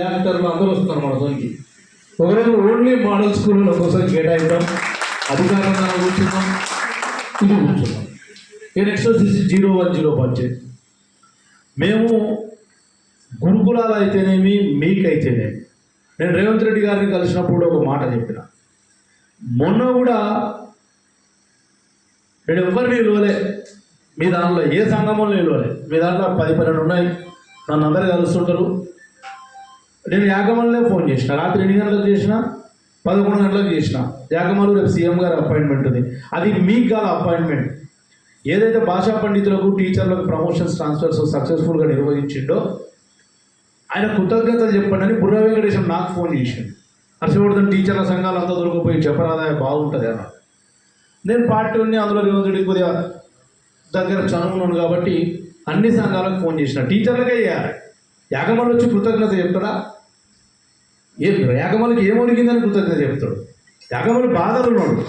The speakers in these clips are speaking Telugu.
యాక్టర్లు అందరూ వస్తారు మన తోనికి ఒకరోజు ఓన్లీ మోడల్ స్కూళ్ళ కోసం కేటాయిద్దాం. అధికారంగా కూర్చున్నాం ఇది కూర్చున్నాం ఇక నెక్స్ట్ వచ్చేసి జీరో వన్ జీరో బడ్జెట్ మేము గురుకులాలు అయితేనేమి మీకైతేనేమి. నేను రేవంత్ రెడ్డి గారిని కలిసినప్పుడు ఒక మాట చెప్పిన. మొన్న కూడా నేను ఎవరిని నిలవలే. మీ దాంట్లో ఏ సంగమంలో నిలవలే. మీ దాంట్లో పది పన్నెండు ఉన్నాయి. నన్ను అందరూ కలుస్తుంటారు. నేను యాగమల్లే ఫోన్ చేసిన రాత్రి ఎన్ని గంటలకు చేసిన? పదకొండు గంటలకు చేసిన. యాగమల్లు రేపు సీఎం గారు అపాయింట్మెంట్ ఉంది. అది మీకు కాదు అపాయింట్మెంట్ ఏదైతే భాషా పండితులకు టీచర్లకు ప్రమోషన్స్ ట్రాన్స్ఫర్స్ సక్సెస్ఫుల్గా నిర్వహించిండో ఆయన కృతజ్ఞతలు చెప్పండి అని బుర్ర వెంకటేశం నాకు ఫోన్ చేసిండు. హర్షవర్ధన్ టీచర్ల సంఘాలు అంతా దొరికిపోయి చెప్పరాదాయ బాగుంటుంది అన్న. నేను పార్టీ ఉన్ని అందులో రేవంత్ రెడ్డి కొద్దిగా దగ్గర చనువున్నాను కాబట్టి అన్ని సంఘాలకు ఫోన్ చేసిన. టీచర్లకే చేయాలి. యాగమల్ వచ్చి కృతజ్ఞత చెప్తాడా? ఏం యాగమల్కి ఏం కృతజ్ఞత చెప్తాడు. యాగమల్ బాధలు ఉన్నాడు.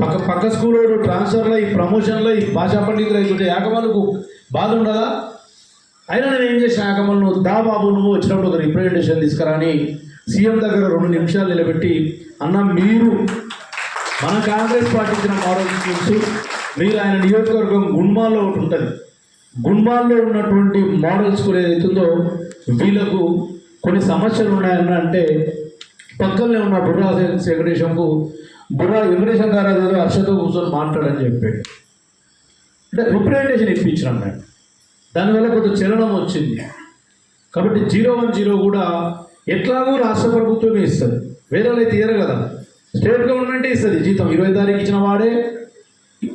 పక్క పక్క స్కూల్లో ట్రాన్స్ఫర్లో ఈ ప్రమోషన్లో ఈ భాషా పండితులు అవుతుంటే యాగమల్కు బాధ ఉండదా? అయినా నేను ఏం చేసిన యాగమల్ నువ్వు దా బాబు నువ్వు వచ్చినప్పుడు ఒక రిప్రజెంటేషన్ తీసుకురాని సీఎం దగ్గర రెండు నిమిషాలు నిలబెట్టి అన్న మీరు మన కాంగ్రెస్ పాటించిన మోడల్ స్కూల్స్ మీరు ఆయన నియోజకవర్గం గుణమాల్లో ఒకటి ఉంటుంది. గుణమాల్లో ఉన్నటువంటి మోడల్ స్కూల్ ఏదైతుందో వీళ్ళకు కొన్ని సమస్యలు ఉన్నాయన్న అంటే పక్కనే ఉన్న బుర్రా వెంకటేశంకు బుర్రా వెంకటేశం గారు అదేదో హర్షతో కూర్చొని మాట్లాడని చెప్పాడు. అంటే రిప్రజెంటేషన్ ఇప్పించినాం మేము. దానివల్ల కొంత చలనం వచ్చింది. కాబట్టి జీరో వన్ జీరో కూడా ఎట్లాగో రాష్ట్ర ప్రభుత్వమే ఇస్తుంది. వేరే తీయరు అయితే ఇయ్యరు కదా. స్టేట్ గవర్నమెంటే ఇస్తుంది జీతం. ఇరవై తారీఖు ఇచ్చిన వాడే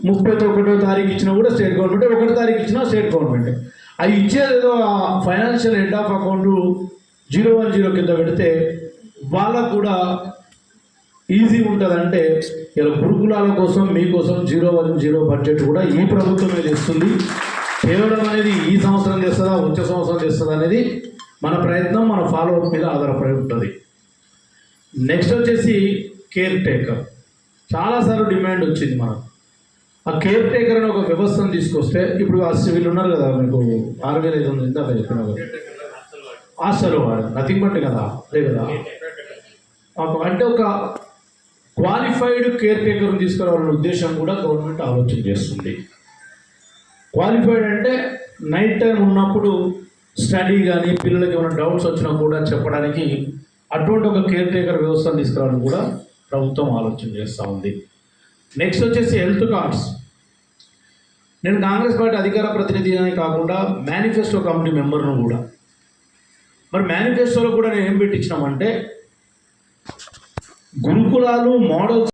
ముప్పై ఒకటో తారీఖు ఇచ్చినా కూడా స్టేట్ గవర్నమెంట్ ఒకటో తారీఖు ఇచ్చినా స్టేట్ గవర్నమెంట్. అవి ఇచ్చేది financial head of account zero one zero కింద పెడితే వాళ్ళకు కూడా ఈజీ ఉంటుందంటే ఇలా గురుకులాల కోసం మీకోసం జీరో వన్ జీరో బడ్జెట్ కూడా ఈ ప్రభుత్వమే తెస్తుంది. కేవలం అనేది ఈ సంవత్సరం చేస్తుందా వచ్చే సంవత్సరం చేస్తుందా అనేది మన ప్రయత్నం మన ఫాలోఅప్ మీద ఆధారపడి ఉంటుంది. నెక్స్ట్ వచ్చేసి కేర్ టేకర్ చాలాసార్లు డిమాండ్ వచ్చింది మనకు. ఆ కేర్ టేకర్ అని ఒక వ్యవస్థను తీసుకొస్తే ఇప్పుడు ఆ సివిల్ ఉన్నారు కదా మీకు ఆరు వేల ఐదు వందలు ఇందాక చెప్పిన వాడు నథింగ్ బట్ కదా అదే కదా. అంటే ఒక క్వాలిఫైడ్ కేర్ టేకర్ని తీసుకురావాలనే ఉద్దేశం కూడా గవర్నమెంట్ ఆలోచన చేస్తుంది. క్వాలిఫైడ్ అంటే నైట్ టైం ఉన్నప్పుడు స్టడీ కానీ పిల్లలకి ఏమైనా డౌట్స్ వచ్చినా కూడా చెప్పడానికి అటువంటి ఒక కేర్ టేకర్ వ్యవస్థను తీసుకురావాలని కూడా ప్రభుత్వం ఆలోచన చేస్తూ ఉంది. నెక్స్ట్ వచ్చేసి హెల్త్ కార్డ్స్ నేను కాంగ్రెస్ పార్టీ అధికార ప్రతినిధి అనే కాకుండా మేనిఫెస్టో కమిటీ మెంబర్ను కూడా. మరి మేనిఫెస్టోలో కూడా నేను ఏం పెట్టించినామంటే గురుకులాలు మోడల్స్